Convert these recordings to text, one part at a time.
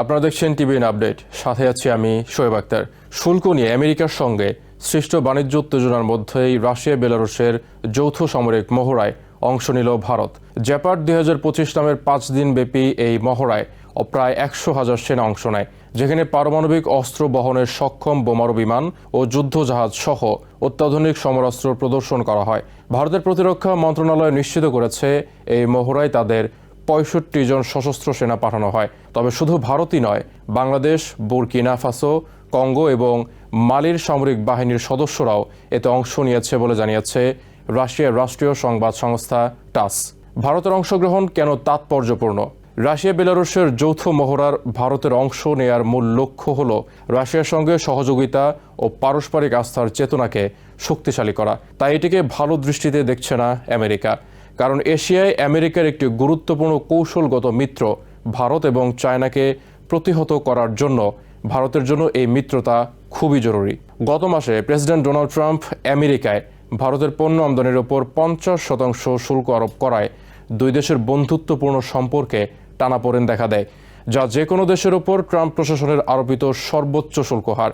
আপনারা দেখছেন TVN update. সাথে আছি আমি শোয়েব আক্তার। শুল্ক নিয়ে আমেরিকার সঙ্গে সৃষ্ট বাণিজ্য উত্তেজনার মধ্যেই রাশিয়া, বেলারুশের যৌথ সামরিক মহড়ায় অংশ নিল ভারত। জ্যাপার্ড দুই হাজার পঁচিশ নামের পাঁচ দিন ব্যাপী এই মহড়ায় প্রায় একশো হাজার সেনা অংশ নেয়, যেখানে পারমাণবিক অস্ত্র বহনের সক্ষম বোমারু বিমান ও যুদ্ধজাহাজ সহ অত্যাধুনিক সমরাস্ত্র প্রদর্শন করা হয়। ভারতের প্রতিরক্ষা মন্ত্রণালয় নিশ্চিত করেছে, এই মহড়ায় তাদের পঁয়ষট্টি জন সশস্ত্র সেনা পাঠানো হয়। তবে শুধু ভারতই নয়, বাংলাদেশ, বুরকিনা ফাসো, কঙ্গো এবং মালির সামরিক বাহিনীর সদস্যরাও এতে অংশ নিয়েছে বলে জানিয়েছে রাশিয়ার রাষ্ট্রীয় সংবাদ সংস্থা টাস। ভারতের অংশগ্রহণ কেন তাৎপর্যপূর্ণ? রাশিয়া, বেলারুশের যৌথ মহড়ার ভারতের অংশ নেয়ার মূল লক্ষ্য হল রাশিয়ার সঙ্গে সহযোগিতা ও পারস্পরিক আস্থার চেতনাকে শক্তিশালী করা। তাই এটিকে ভালো দৃষ্টিতে দেখছে না আমেরিকা। কারণ এশিয়ায় আমেরিকার একটি গুরুত্বপূর্ণ কৌশলগত মিত্র ভারত এবং চায়নাকে প্রতিহত করার জন্য ভারতের জন্য এই মিত্রতা খুবই জরুরি। গত মাসে প্রেসিডেন্ট ডোনাল্ড ট্রাম্প আমেরিকায় ভারতের পণ্য আমদানির ওপর পঞ্চাশ শতাংশ শুল্ক আরোপ করায় দুই দেশের বন্ধুত্বপূর্ণ সম্পর্কে টানাপোড়েন দেখা দেয়, যা যে কোনো দেশের ওপর ট্রাম্প প্রশাসনের আরোপিত সর্বোচ্চ শুল্ক হার।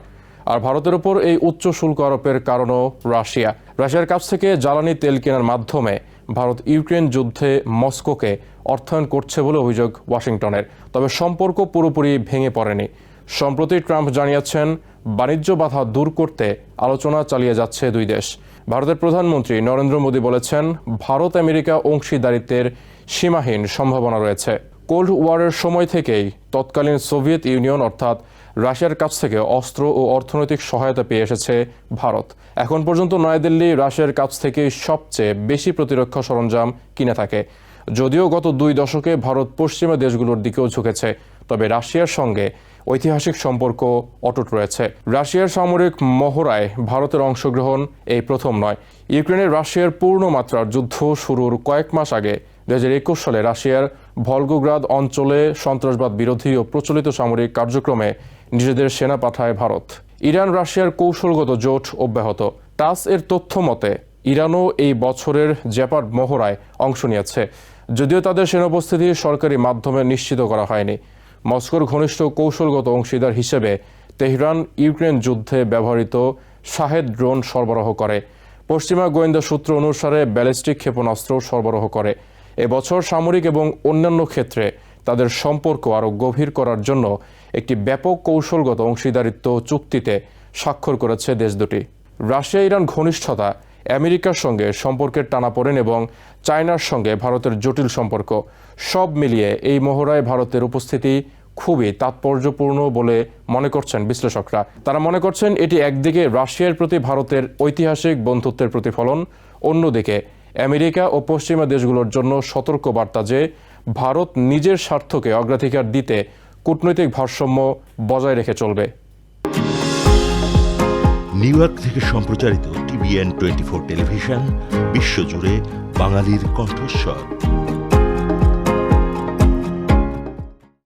আর ভারতের ওপর এই উচ্চ শুল্ক আরোপের কারণও রাশিয়া। রাশিয়ার কাছ থেকে জ্বালানি তেল কেনার মাধ্যমে ভারত ইউক্রেন যুদ্ধে মস্কোকে অর্থায়ন করছে বলে অভিযোগ ওয়াশিংটনের। তবে সম্পর্ক পুরোপুরি ভেঙে পড়েনি। সম্প্রতি ট্রাম্প জানিয়েছেন, বাণিজ্য বাধা দূর করতে আলোচনা চালিয়ে যাচ্ছে দুই দেশ। ভারতের প্রধানমন্ত্রী নরেন্দ্র মোদী বলেছেন ভারত আমেরিকা অংশীদারিত্বের সীমাহীন সম্ভাবনা রয়েছে। কোল্ড ওয়ারের সময় থেকেই তৎকালীন সোভিয়েত ইউনিয়ন, অর্থাৎ রাশিয়ার কাছ থেকে অস্ত্র ও অর্থনৈতিক সহায়তা পেয়ে এসেছে ভারত। এখন পর্যন্ত নয়াদিল্লি রাশিয়ার কাছ থেকে সবচেয়ে বেশি প্রতিরক্ষা সরঞ্জাম কিনে থাকে। যদিও গত দুই দশকে ভারত পশ্চিমা দেশগুলোর দিকেও ঝুঁকেছে, তবে রাশিয়ার সঙ্গে ঐতিহাসিক সম্পর্ক অটুট রয়েছে। রাশিয়ার সামরিক মহড়ায় ভারতের অংশগ্রহণ এই প্রথম নয়। ইউক্রেনের রাশিয়ার পূর্ণ মাত্রার যুদ্ধ শুরুর কয়েক মাস আগে দুই হাজার একুশ সালে রাশিয়ার ভলগোগ্রাদ অঞ্চলে সন্ত্রাসবাদ বিরোধী ও প্রচলিত সামরিক কার্যক্রমে নিজেদের সেনা পাঠায় ভারত। ইরান রাশিয়ার কৌশলগত জোট অব্যাহত। টাস এর তথ্য মতে, ইরানও এই বছরের জ্যাপার্ড মহড়ায় অংশ নিয়েছে। যদিও তাদের সেনা উপস্থিতি সরকারি মাধ্যমে নিশ্চিত করা হয়নি। মস্কোর ঘনিষ্ঠ কৌশলগত অংশীদার হিসেবে তেহরান ইউক্রেন যুদ্ধে ব্যবহৃত শাহেদ ড্রোন সরবরাহ করে। পশ্চিমা গোয়েন্দা সূত্র অনুসারে ব্যালিস্টিক ক্ষেপণাস্ত্র সরবরাহ করে। এবছর সামরিক এবং অন্যান্য ক্ষেত্রে তাদের সম্পর্ক আরও গভীর করার জন্য একটি ব্যাপক কৌশলগত অংশীদারিত্ব চুক্তিতে স্বাক্ষর করেছে দেশ দুটি। রাশিয়া ইরান ঘনিষ্ঠতা, আমেরিকার সঙ্গে সম্পর্কের টানাপোড়েন এবং চায়নার সঙ্গে ভারতের জটিল সম্পর্ক সব মিলিয়ে এই মহড়ায় ভারতের উপস্থিতি খুবই তাৎপর্যপূর্ণ বলে মনে করছেন বিশ্লেষকরা। তারা মনে করছেন এটি একদিকে রাশিয়ার প্রতি ভারতের ঐতিহাসিক বন্ধুত্বের প্রতিফলন, অন্যদিকে আমেরিকা ও পশ্চিমা দেশগুলোর জন্য সতর্ক বার্তা যে, ভারত নিজের স্বার্থকে অগ্রাধিকার দিতে কূটনৈতিক ভারসাম্য বজায় রেখে চলবে। নিউ ইয়র্ক থেকে সম্প্রচারিত টিভিএন টোয়েন্টি ফোর টেলিভিশন, বিশ্বজুড়ে বাঙালির কণ্ঠস্বর।